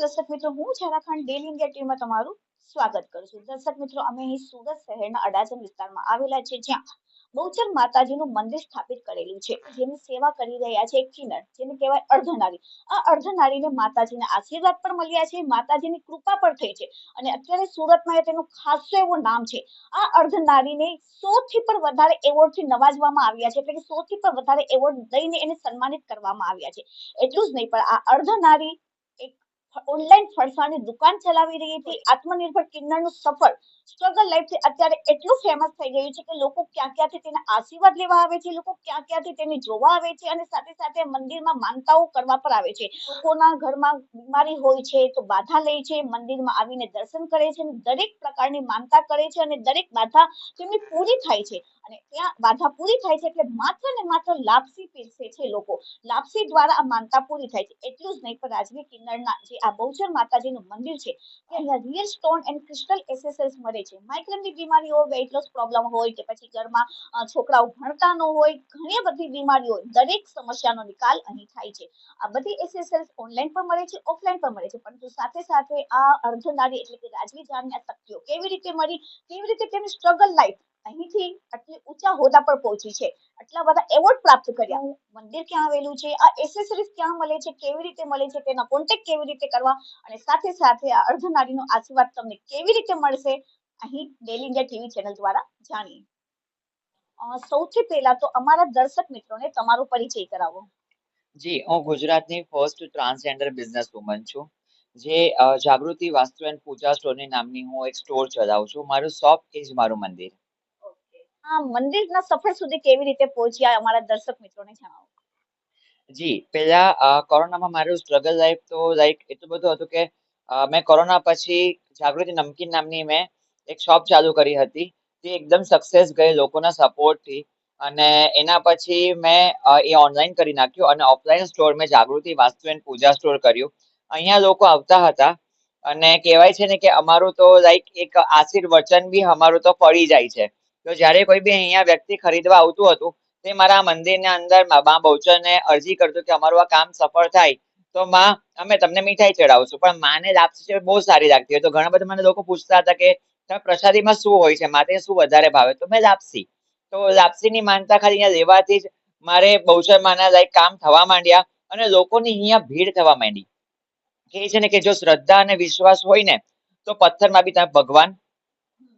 દર્શક મિત્રો, હું ઝારાખંડ ડેલી ઇન્ડિયા ટીમમાં તમારું સ્વાગત કરું છું. દર્શક મિત્રો, અમે અહીં સુરત શહેરના અડાજણ વિસ્તારમાં આવેલા છે જ્યાં બહુચર માતાજીનું મંદિર સ્થાપિત કરેલું છે. જેની સેવા કરી રહ્યા છે એક કિન્નર, જેને કહેવાય અર્ધનારી. આ અર્ધનારીને માતાજીના આશીર્વાદ પણ મળ્યા છે, માતાજીની કૃપા પણ થઈ છે અને અત્યારે સુરતમાં તેનું ખાસો એવું નામ છે. આ અર્ધનારીને સો થી પણ વધારે એવોર્ડથી નવાજવામાં આવ્યા છે, એટલે કે સો થી પણ વધારે એવોર્ડ દઈને એને સન્માનિત કરવામાં આવ્યા છે. એટલું જ નહીં, પણ આ અર્ધનારી ઓનલાઈન ફરસાણની દુકાન ચલાવી રહી હતી. આત્મનિર્ભર કિન્નરનું સફળ સ્ટ્રગલ લાઈફ અત્યારે એટલું ફેમસ થઈ ગયું છે કે લોકો ક્યાં ક્યાંથી તેના આશીર્વાદ લેવા આવે છે, લોકો ક્યાં ક્યાંથી તેને જોવા આવે છે અને સાથે સાથે મંદિરમાં માનતાઓ કરવા પર આવે છે. લોકોના ઘરમાં બીમારી હોય છે તો બાધા લે છે, મંદિરમાં આવીને દર્શન કરે છે અને દરેક પ્રકારની માનતા કરે છે અને દરેક બાધા તેમની પૂરી થાય છે. અને ત્યાં બાધા પૂરી થાય છે એટલે માત્ર ને માત્ર લાપસી પીરસે છે લોકો. લાપસી દ્વારા આ માનતા પૂરી થાય છે. એટલું જ નહીં પણ રાજવી કિન્નરના જે આ બહુચર માતાજીનું મંદિર છે. અહીંયા real stone and crystal accessories મળે છે. માઇગ્રેનની બીમારીઓ વેઇટ લોસ પ્રોબ્લેમ હોય કે પછી ઘરમાં છોકરાઓ ભણતા ન હોય, ઘણી બધી બીમારીઓ દરેક સમસ્યાનો નિકાલ અહીં થાય છે. આ બધી એસેસરીઝ ઓનલાઈન પણ મળે છે ઓફલાઈન પણ મળે છે. પરંતુ સાથે સાથે આ અર્ધનારી એટલે કે રાજવી જાણની આ શક્તિઓ કેવી રીતે મળી? કેવી રીતે તેની સ્ટ્રગલ લાઈફ અહીંથી આટલી ઊંચા હોદ્દા પર પહોંચી છે? આટલા બધા એવોર્ડ પ્રાપ્ત કર્યા. મંદિર ક્યાં આવેલું છે? આ એસેસરીઝ ક્યાં મળે છે? કેવી રીતે મળે છે? તેના કોન્ટેક્ટ કેવી રીતે કરવા? અને સાથે સાથે આ અર્ધનારીનો આશીર્વાદ તમને કેવી રીતે મળશે? અહીં ડેલી ઇન્ડિયા ટીવી ચેનલ દ્વારા જાણીએ. સૌથી પહેલા તો અમારા દર્શક મિત્રોને તમારો પરિચય કરાવો. જી, હું ગુજરાતની ફર્સ્ટ ટ્રાન્સજેન્ડર બિઝનેસ વુમન છું. જે જાગૃતિ વાસ્તુ એન્ડ પૂજા સ્ટોરની નામની હું એક સ્ટોર ચલાવું છું. મારું શોપ એ જ મારું મંદિર. મંદિરના સફર સુધી કેવી રીતે પહોંચ્યા અમારા દર્શક મિત્રોને જણાવો. જી, પહેલા કોરોનામાં મારું સ્ટ્રગલ લાઈફ તો લાઈક એટલું બધું હતું કે મેં કોરોના પછી જાગૃતિ નમકીન નામની મેં એક શોપ ચાલુ કરી હતી. તે એકદમ સક્સેસ ગઈ લોકોના સપોર્ટથી અને એના પછી મેં એ ઓનલાઈન કરી નાખ્યું અને ઓફલાઈન સ્ટોર મેં જાગૃતિ વાસ્તુ એન્ડ પૂજા સ્ટોર કર્યું. અહીંયા લોકો આવતા હતા અને કહેવાય છે ને કે અમારું તો લાઈક એક આશીર્વચન બી અમારું તો પડી જાય છે. તો જ્યારે કોઈ બી અહીંયા વ્યક્તિ ખરીદવા આવતું હતું, તે મારા મંદિરના અંદર મા બહુચરને અરજી કરતું કે અમારું આ કામ સફળ થાય, તો માં, અમે તમને મીઠાઈ ચડાવશું. પણ માને લાપસી બહુ સારી લાગતી હોય. તો ઘણા બધા મને લોકો પૂછતા હતા કે "તારા પ્રસાદીમાં શું હોય છે? માતે શું વધારે ભાવે? તો મેં લાપસી. તો લાપસીની માનતા ખાલી અહીંયા લેવાથી જ મારે બહુચર માના લાયક કામ થવા માંડ્યા અને લોકોની અહીંયા ભીડ થવા માંડી. કે છે ને કે જો શ્રદ્ધા અને વિશ્વાસ હોય ને, તો પથ્થરમાં બી ત્યાં ભગવાન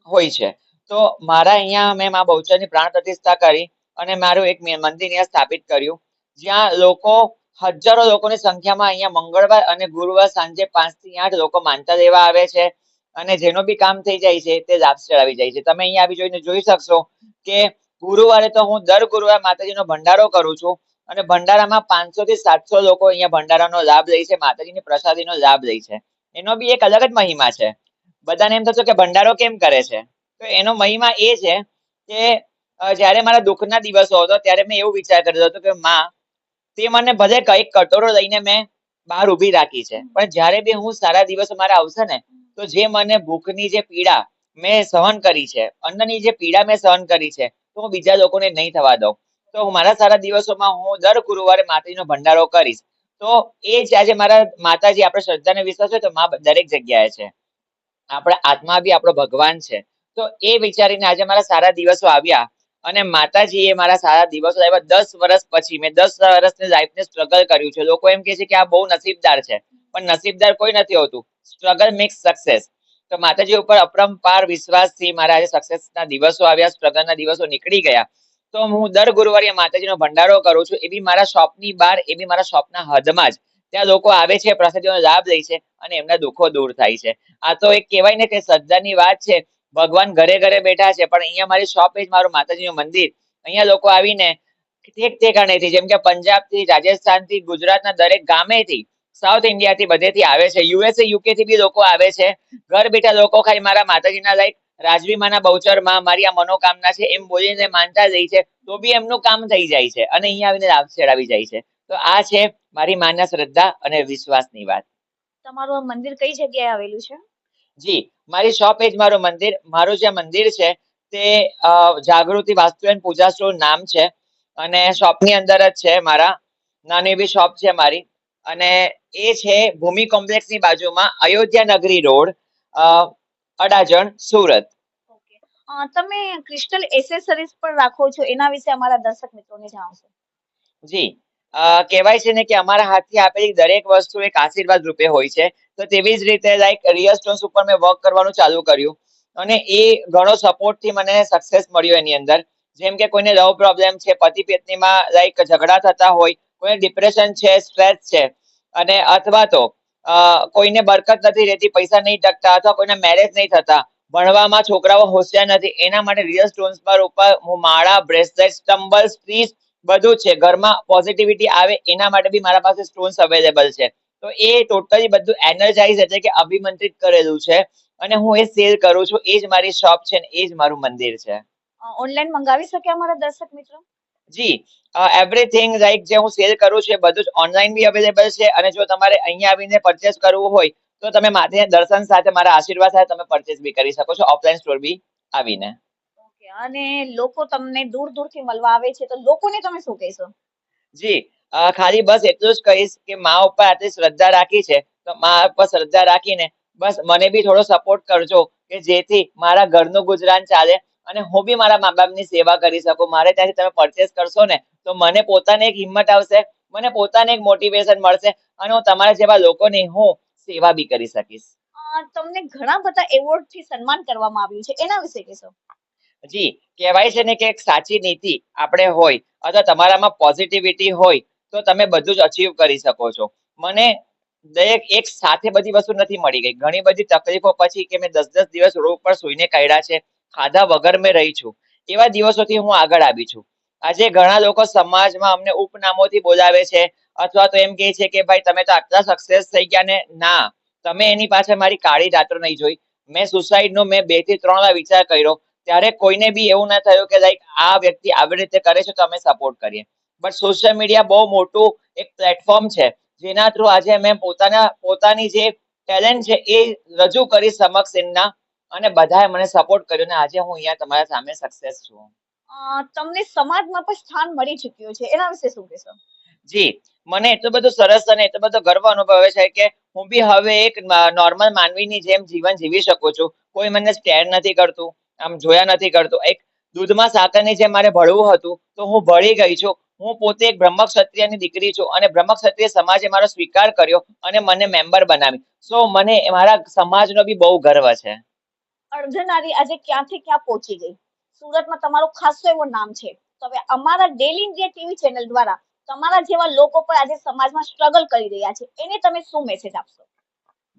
હોય છે. તો મારા અહીંયા મેં મા બહુચરની પ્રાણ પ્રતિષ્ઠા કરી અને મારું એક મંદિર અહીંયા સ્થાપિત કર્યું. જ્યાં લોકો, હજારો લોકોની સંખ્યામાં અહીંયા મંગળવાર અને ગુરુવાર સાંજે પાંચથી આઠ લોકો માનતા લેવા આવે છે અને જેનો બી કામ થઈ જાય છે તે લાભ ચડાવી જાય છે. તમે અહીંયા આવી જોઈને જોઈ શકશો કે ગુરુવારે તો હું દર ગુરુવારે માતાજીનો ભંડારો કરું છું અને ભંડારામાં પાંચસો થી સાતસો લોકો અહીંયા ભંડારાનો લાભ લે છે, માતાજીની પ્રસાદીનો લાભ લે છે. એનો બી એક અલગ જ મહિમા છે. બધાને એમ થતું કે ભંડારો કેમ કરે છે? તો એનો મહિમા એ છે કે જયારે મારા દુઃખના દિવસો હતો, ત્યારે મેં એવું વિચાર કર્યો હતો કે, માં, તે મને ભલે કંઈક કટોરો લઈને મેં બહાર ઊભી રાખી છે, પણ જ્યારે બી હું સારા દિવસો મારા આવશે ને, તો જે મને ભૂખની જે પીડા મેં સહન કરી છે, અન્નની જે પીડા મેં સહન કરી છે, તો હું બીજા લોકોને નહીં થવા દઉં. તો મારા સારા દિવસોમાં હું દર ગુરુવારે માતાજીનો ભંડારો કરીશ. તો એ જ આજે મારા માતાજી આપણે શ્રદ્ધાને વિશ્વાસ હોય તો મા દરેક જગ્યાએ છે. આપણા આત્મા બી આપણો ભગવાન છે. તો એ વિચારીને આજે મારા સારા દિવસો આવ્યા. અને માતાજીએ મારા સારા દિવસો આવ્યા દસ વર્ષ પછી. મેં દસ વર્ષની લાઈફને સ્ટ્રગલ કર્યું છે. લોકો એમ કહે છે કે આ બહુ નસીબદાર છે. પણ નસીબદાર કોઈ નથી હોતું. સ્ટ્રગલ મેક્સ સક્સેસ તો માતાજી ઉપર અપરંપાર વિશ્વાસથી મારા આજે સક્સેસના દિવસો આવ્યા સ્ટ્રગલના દિવસો નીકળી ગયા. તો હું દર ગુરુવારે માતાજીનો ભંડારો કરું છું. એ બી મારા શોપની બહાર, એ બી મારા શોપના હદમાં જ. ત્યાં લોકો આવે છે, પ્રસાદીઓનો લાભ લે છે અને એમના દુઃખો દૂર થાય છે. આ તો એક કહેવાય ને કે શ્રદ્ધાની વાત છે. ભગવાન ઘરે ઘરે બેઠા છે. પણ અહીંયા મારી શોપ એ જ મારું માતાજીનું મંદિર. અહીંયા લોકો આવીને ઠેક ઠેકાણેથી જેમ કે પંજાબથી રાજસ્થાનથી ગુજરાતના દરેક ગામેથી સાઉથ ઇન્ડિયાથી બધેથી આવે છે. યુએસએ યુકે થી બી લોકો આવે છે. ઘર બેઠા લોકો ખાલી મારા માતાજીના લાઈક રાજવી માના બહુચરમાં, મારી આ મનોકામના છે, એમ બોલીને માનતા જાય છે, તો બી એમનું કામ થઈ જાય છે. અને અહીંયા આવીને લાભ ચડાવી જાય છે. તો આ છે મારી માના શ્રદ્ધા અને વિશ્વાસની વાત. તમારું મંદિર કઈ જગ્યાએ આવેલું છે? જી મારી શોપ એ જ મારું મંદિર મારું જે મંદિર છે તે જાગૃતિ વાસ્તુ એન્ડ પૂજા સ્ટોર નામ છે. અને શોપની અંદર જ છે મારા નાની એવી શોપ છે મારી. અને એ છે ભૂમિ કોમ્પ્લેક્સની બાજુમાં અયોધ્યા નગરી રોડ અડાજણ સુરત. ઓકે. તમે ક્રિસ્ટલ એસેસરીઝ પણ રાખો છો એના વિશે અમારા દર્શક મિત્રોને જણાવશો. જી. કહેવાય છે ને કે અમારા હાથથી આપેલી દરેક વસ્તુ એક આશીર્વાદ રૂપે હોય છે. તો તેવી જ રીતે લાઈક રિયલ સ્ટોન્સ ઉપર મેં વર્ક કરવાનું ચાલુ કર્યું. અને એ ઘણો સપોર્ટથી મને સક્સેસ મળ્યો એની અંદર. જેમ કે કોઈને લવ પ્રોબ્લેમ છે, પતિ પત્નીમાં લાઈક ઝઘડા થતા હોય, કોઈને ડિપ્રેશન છે સ્ટ્રેસ છે, અને અથવા તો કોઈને બરકત નથી રહેતી, પૈસા નહીં ટકતા અથવા કોઈને મેરેજ નહીં થતા, ભણવામાં છોકરાઓ હોશિયાર નથી, એના માટે રિયલ સ્ટોન્સ પર ઉપર હું માળા બ્રેસલેટ સ્ટમ્બલ સ્ટ્રીસ બધું છે. ઘરમાં પોઝિટિવિટી આવે એના માટે બી મારા પાસે સ્ટોન્સ અવેલેબલ છે. તો એ ટોટલી બધું એનર્જાઇઝ એટલે કે અભિમંત્રિત કરેલું છે. અને હું એ સેલ કરું છું. એ જ મારી શોપ છે ને એ જ મારું મંદિર છે. ઓનલાઈન મંગાવી શકે અમારા દર્શક મિત્રો? જી. એવરીથિંગ લાઈક જે હું સેલ કરું છું એ બધું જ ઓનલાઈન બી અવેલેબલ છે. અને જો તમારે અહીંયા આવીને પરચેસ કરવું હોય તો તમે માથે દર્શન સાથે મારા આશીર્વાદ સાથે તમે પરચેસ બી કરી શકો છો. ઓફલાઈન સ્ટોર બી આવીને. ઓકે. અને લોકો તમને દૂર દૂરથી મળવા આવે છે. તો લોકોને તમે શું કહેશો? જી. ખાલી બસ એટલું જ કહીશ કે મા ઉપર આટલી શ્રદ્ધા રાખી છે તો મા ઉપર શ્રદ્ધા રાખીને બસ મને બી થોડો સપોર્ટ કરજો કે જેથી મારા ઘરનું ગુજરાન ચાલે અને હું બી મારા મા બાપની સેવા કરી શકું. મારે ત્યાંથી તમે પરચેસ કરશો ને તો મને પોતાને એક હિંમત આવશે મને પોતાને એક મોટિવેશન મળશે અને હું તમારા જેવા લોકોની હું સેવા બી કરી શકીશ. તમને ઘણા બધા એવોર્ડથી સન્માન કરવામાં આવ્યું છે. એના વિશે કહેશો? જી કહેવાય છે ને કે એક સાચી નીતિ આપણે હોય અથવા તમારામાં પોઝિટિવિટી હોય તો તમે બધું જ અચીવ કરી શકો છો. મને દરેક એક સાથે બધી વસ્તુ નથી મળી ગઈ. ઘણી બધી તકલીફો પછી કે મેં દસ દસ દિવસ રોડ પર સૂઈને કાઢ્યા છે, ખાધા વગર મેં રહી છું. એવા દિવસોથી હું આગળ આવી છું. આજે ઘણા લોકો સમાજમાં અમને ઉપનામોથી બોલાવે છે અથવા તો એમ કહે છે કે ભાઈ, તમે તો આટલા સક્સેસ થઈ ગયા ને. ના, તમે એની પાછળ મારી કાળી રાત્રો નહીં જોઈ. મેં સુસાઇડનો મેં બેથી ત્રણ વાર વિચાર કર્યો. ત્યારે કોઈને બી એવું ના થયું કે, લાઈક, આ વ્યક્તિ આવી રીતે કરે છે તો અમે સપોર્ટ કરીએ. બટ સોશિયલ મીડિયા બહુ મોટું એક પ્લેટફોર્મ છે. જેના થ્રુ આજે મેં પોતાના પોતાની જે ટેલેન્ટ છે એ રજૂ કરી સમક્ષ એમના અને બધાએ મને સપોર્ટ કર્યો ને આજે હું અહીંયા તમારા સામે સક્સેસ છું. તમને સમાજમાં પણ સ્થાન મળી ચૂક્યું છે. એના વિશે શું કહેશો? જી મને એટલું બધું સરસ અને એટલો બધો ગર્વ અનુભવે છે કે હું બી હવે એક નોર્મલ માનવીની જેમ જીવન જીવી શકું છું. કોઈ મને સ્ટેર નથી કરતું આમ જોયા નથી કરતું. એક દૂધમાં સાકરની જેમ મારે ભળવું હતું તો હું ભળી ગઈ છું. હું પોતે એક બ્રહ્મ ક્ષત્રિયની દીકરી છું અને બ્રહ્મ ક્ષત્રિય સમાજે મારો સ્વીકાર કર્યો અને મને મેમ્બર બનાવી. સો મને મારા સમાજનો બી બહુ ગર્વ છે. અર્ધનારી આજે ક્યાંથી ક્યાં પહોંચી ગઈ? સુરતમાં તમારું ખાસો એવો નામ છે. તો હવે અમારા ડેલી ઇન્ડિયા ટીવી ચેનલ દ્વારા તમારા જેવા લોકો પર આજે સમાજમાં સ્ટ્રગલ કરી રહ્યા છે. એને તમે શું મેસેજ આપશો?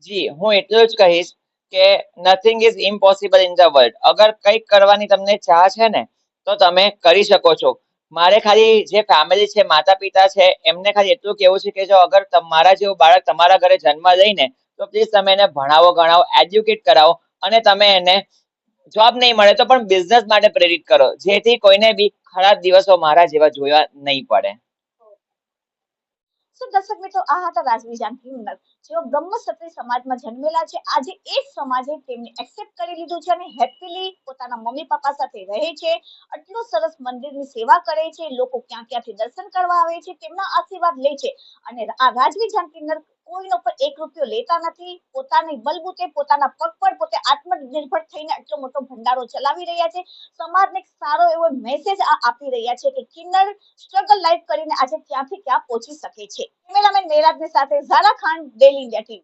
જી હું એટલું જ કહીશ કે nothing is impossible in the world અગર કંઈક કરવાની તમને ચાહ છે ને તો તમે કરી શકો છો. મારે ખાલી જે ફેમિલી છે માતા પિતા છે, એમને ખાલી એટલું કેવું છે કે જો અગર તમારા જેવું બાળક તમારા ઘરે જન્મ લઈને તો પ્લીઝ તમે એને ભણાવો, ગણાવો એડ્યુકેટ કરાવો અને તમે એને જોબ નહીં મળે તો પણ બિઝનેસ માટે પ્રેરિત કરો, જેથી કોઈને બી ખરાબ દિવસો મારા જેવા જોવા નહીં પડે. તો દર્શક મિત્રો, આ હતા રાજવી જાનકી ઉંદર જેઓ બ્રહ્મ ક્ષત્રિય સમાજમાં જન્મેલા છે, આજે એ જ સમાજે તેમને એક્સેપ્ટ કરી લીધું છે અને હેપીલી પોતાના મમ્મી પપ્પા સાથે રહે છે. આટલું સરસ મંદિરની સેવા કરે છે, લોકો ક્યાં ક્યાંથી દર્શન કરવા આવે છે, તેમના આશીર્વાદ લે છે અને આ રાજવી જાનકી હુનર કોઈનો પર એક રૂપિયો લેતા નથી, પોતાની બલબૂતે પોતાના પગ પર પોતે આત્મનિર્ભર થઈને આટલો મોટો ભંડારો ચલાવી રહ્યા છે. સમાજને એક સારો એવો મેસેજ આપી રહ્યા છે કે કિન્નર સ્ટ્રગલ લાઈફ કરીને આજે ક્યાંથી ક્યાં પહોંચી શકે છે. કેમેરામેન મેરાજની સાથે Zara Khan daily India TV